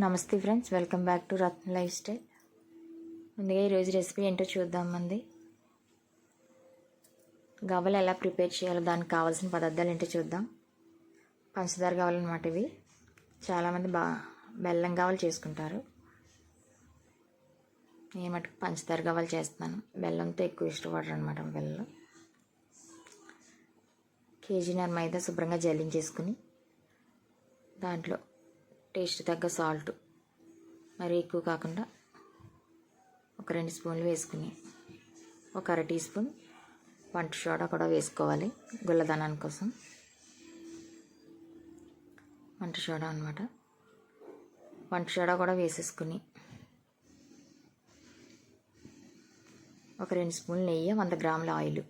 నమస్తే friends welcome back to Ratna lifestyle ముందుగా ఈరోజు రెసిపీ ఏంటో చూద్దాం మంది గవ్వలు ఎలా ప్రిపేర్ చేయాలో దానికి కావాల్సిన పదార్థాలు ఏంటో చూద్దాం. పంచదార కావాలన్నమాట ఇవి. చాలామంది బా బెల్లం గవలు చేసుకుంటారు. నేను మటుకు పంచదార గవలు చేస్తున్నాను. బెల్లంతో ఎక్కువ ఇష్టపడరు అనమాట బెల్లం కేజీన్నర మైదా శుభ్రంగా జల్లించేసుకుని దాంట్లో టేస్ట్ తగ్గ సాల్ట్. మరీ ఎక్కువ కాకుండా ఒక రెండు స్పూన్లు వేసుకుని ఒక అర టీ స్పూన్ వంట సోడా కూడా వేసుకోవాలి గుల్లదనాని కోసం. వంట సోడా అనమాట వంట సోడా కూడా వేసేసుకుని ఒక రెండు స్పూన్లు నెయ్యి వంద గ్రాముల ఆయిల్.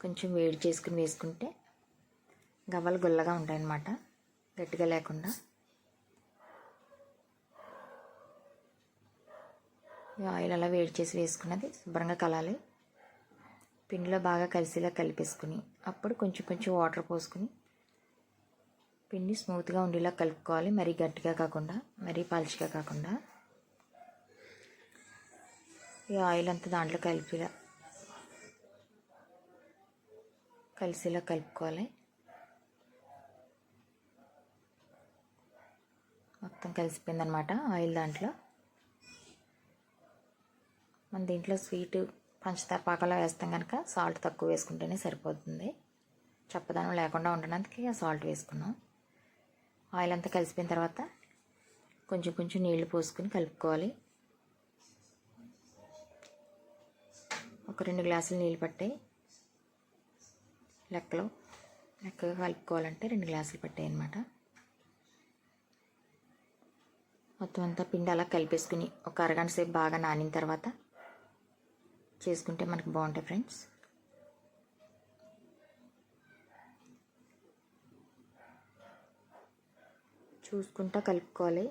కొంచెం వేడి చేసుకుని వేసుకుంటే గవ్వలు గుల్లగా ఉంటాయన్నమాట. గట్టిగా లేకుండా. ఆయిల్ అలా వేడి చేసి వేసుకున్నది శుభ్రంగా కలాలి. పిండిలో బాగా కలిసేలా కలిపేసుకుని అప్పుడు కొంచెం కొంచెం వాటర్ పోసుకుని పిండి స్మూత్గా ఉండేలా కలుపుకోవాలి. మరీ గట్టిగా కాకుండా మరీ పలుచగా కాకుండా. ఈ ఆయిల్ అంతా దాంట్లో కలిపిలా కలిసేలా కలుపుకోవాలి. మొత్తం కలిసిపోయిందనమాట ఆయిల్ దాంట్లో. మన దీంట్లో స్వీట్ పంచదార పాకలో వేస్తాం కనుక సాల్ట్ తక్కువ వేసుకుంటేనే సరిపోతుంది. చప్పదనం లేకుండా ఉండడానికి సాల్ట్ వేసుకున్నాం. ఆయిల్ అంతా కలిసిపోయిన తర్వాత కొంచెం కొంచెం నీళ్ళు పోసుకుని కలుపుకోవాలి. ఒక రెండు గ్లాసులు నీళ్ళు పట్టాయి. లెక్కలో లెక్కగా కలుపుకోవాలంటే రెండు గ్లాసులు పట్టాయి అనమాట మొత్తం అంతా పిండి అలా కలిపేసుకుని ఒక అరగంట సేపు బాగా నానిన తర్వాత చేసుకుంటే మనకు బాగుంటాయి ఫ్రెండ్స్. చూసుకుంటా కలుపుకోవాలి.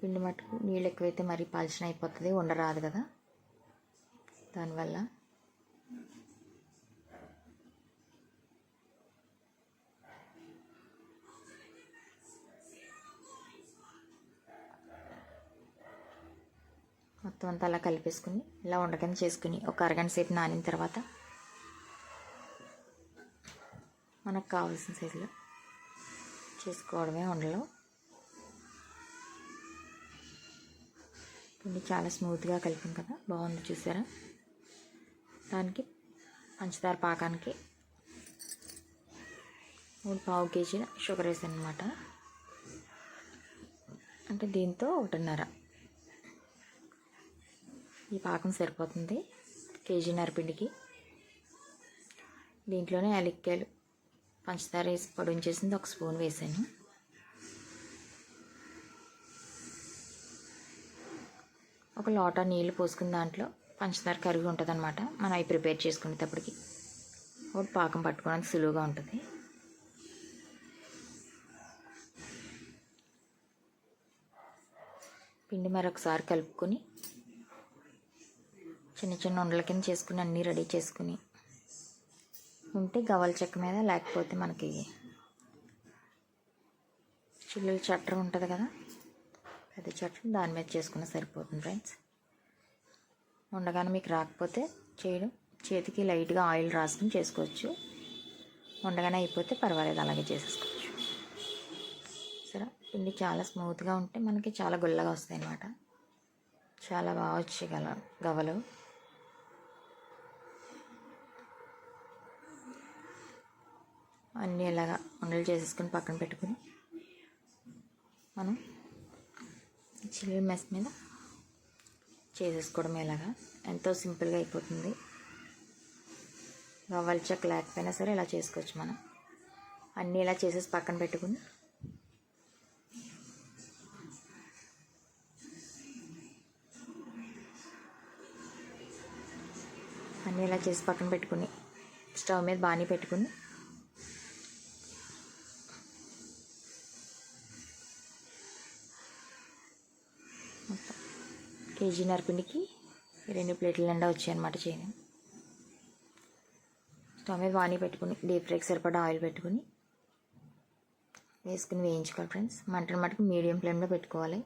పిండి మట్టుకు నీళ్ళు ఎక్కువైతే మరీ పాల్చిన అయిపోతుంది ఉండరాదు కదా. దానివల్ల మొత్తం అంతా అలా కలిపేసుకుని ఇలా ఉండకని చేసుకుని ఒక అరగంట సేపు నానిన తర్వాత మనకు కావాల్సిన సైజులో చేసుకోవడమే ఉండలో. పిండి చాలా స్మూత్గా కలిపాం కదా బాగుంది చూసారా? దానికి పంచదార పాకానికి మూడు పావు కేజీ షుగర్ వేసాను అనమాట అంటే దీంతో ఒకటిన్నర. ఈ పాకం సరిపోతుంది కేజీ పిండికి. దీంట్లోనే యాలక్కాయలు పంచదార వేసి పొడించేసింది ఒక స్పూన్ వేసాను. ఒక లోటా నీళ్ళు పోసుకుని దాంట్లో పంచదార కరిగి ఉంటుంది అనమాట మనం అవి ప్రిపేర్ చేసుకునేటప్పటికి. ఒకటి పాకం పట్టుకోవడానికి సులువుగా ఉంటుంది. పిండి మరొకసారి కలుపుకొని చిన్న చిన్న ఉండల కింద చేసుకుని అన్నీ రెడీ చేసుకుని ఉంటే గవల చెక్క మీద లేకపోతే మనకి చిల్లుల చట్టర్ ఉంటుంది కదా పెద్ద చట్టర్ దాని మీద చేసుకున్న సరిపోతుంది ఫ్రెండ్స్ ఉండగానే మీకు రాకపోతే చేయడం చేతికి లైట్గా ఆయిల్ రాసుకుని చేసుకోవచ్చు. ఉండగానే అయిపోతే పర్వాలేదు అలాగే చేసేసుకోవచ్చు. సరే పిండి చాలా స్మూత్గా ఉంటే మనకి చాలా గుల్లగా వస్తాయి అన్నమాట చాలా బాగా వచ్చి గల గవలు అన్నీ ఇలాగా ఉండలు చేసేసుకొని పక్కన పెట్టుకుని మనం చిల్లీ మెస్ మీద చేసేసుకోవడం ఇలాగా. ఎంతో సింపుల్గా అయిపోతుంది. వల్చక్ చెక్క లేకపోయినా సరే ఇలా చేసుకోవచ్చు మనం. అన్నీ ఇలా చేసేసి పక్కన పెట్టుకుని అన్నీ ఇలా చేసి పక్కన పెట్టుకుని స్టవ్ మీద బాణీ పెట్టుకుని కేజీ పిండికి రెండు ప్లేట్ల నిండా వచ్చాయన్నమాట చేయను స్టవ్ మీద వాణి పెట్టుకుని డీప్ ఫ్రైకి సరిపడా ఆయిల్ పెట్టుకుని వేసుకుని వేయించుకోవాలి ఫ్రెండ్స్. మంటను మటుకు మీడియం ఫ్లేమ్లో పెట్టుకోవాలి.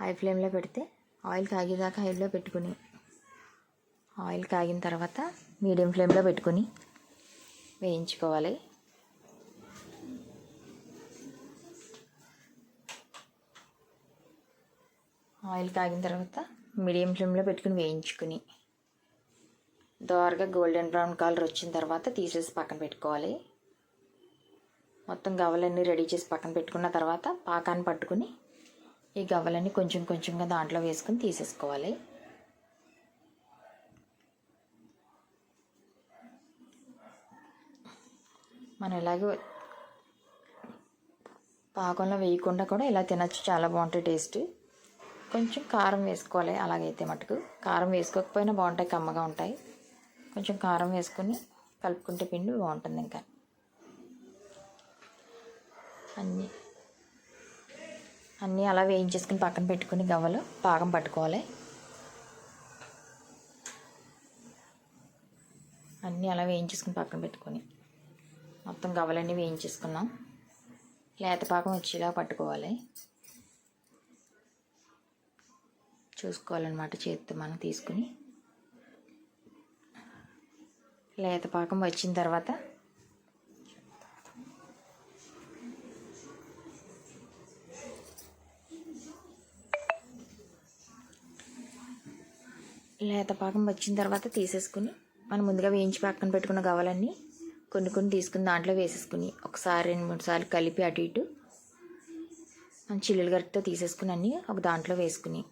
హై ఫ్లేమ్లో పెడితే ఆయిల్ కాగేదాకా హైలో పెట్టుకుని ఆయిల్ కాగిన తర్వాత మీడియం ఫ్లేమ్లో పెట్టుకుని వేయించుకోవాలి. ఆయిల్ కాగిన తర్వాత మీడియం ఫ్లేమ్లో పెట్టుకుని వేయించుకుని దోరగా గోల్డెన్ బ్రౌన్ కలర్ వచ్చిన తర్వాత తీసేసి పక్కన పెట్టుకోవాలి. మొత్తం గవ్వలన్నీ రెడీ చేసి పక్కన పెట్టుకున్న తర్వాత పాకాన్ని పట్టుకుని ఈ గవ్వలన్నీ కొంచెం కొంచెంగా దాంట్లో వేసుకుని తీసేసుకోవాలి. మనం ఇలాగే పాకంలో వేయకుండా కూడా ఇలా తినచ్చు. చాలా బాగుంటుంది టేస్ట్. కొంచెం కారం వేసుకోవాలి. అలాగైతే మటుకు కారం వేసుకోకపోయినా బాగుంటాయి కమ్మగా ఉంటాయి. కొంచెం కారం వేసుకొని కలుపుకుంటే పిండి బాగుంటుంది ఇంకా. అన్నీ అన్నీ అలా వేయించేసుకుని పక్కన పెట్టుకుని గవ్వలు పాకం పట్టుకోవాలి. అన్నీ అలా వేయించేసుకుని పక్కన పెట్టుకొని మొత్తం గవ్వలన్నీ వేయించేసుకున్నాం లేత పాకం వచ్చేలా పట్టుకోవాలి. చూసుకోవాలన్నమాట చేతితో మనం తీసుకుని. లేత పాకం వచ్చిన తర్వాత లేత పాకం వచ్చిన తర్వాత తీసేసుకుని మనం ముందుగా వేయించి పక్కన పెట్టుకున్న గవ్వలన్నీ కొన్ని కొన్ని తీసుకుని దాంట్లో వేసేసుకుని ఒకసారి రెండు మూడు సార్లు కలిపి అటు ఇటు. మనం చిల్లులు గరిటితో తీసేసుకుని అన్నీ ఒక దాంట్లో వేసుకుని.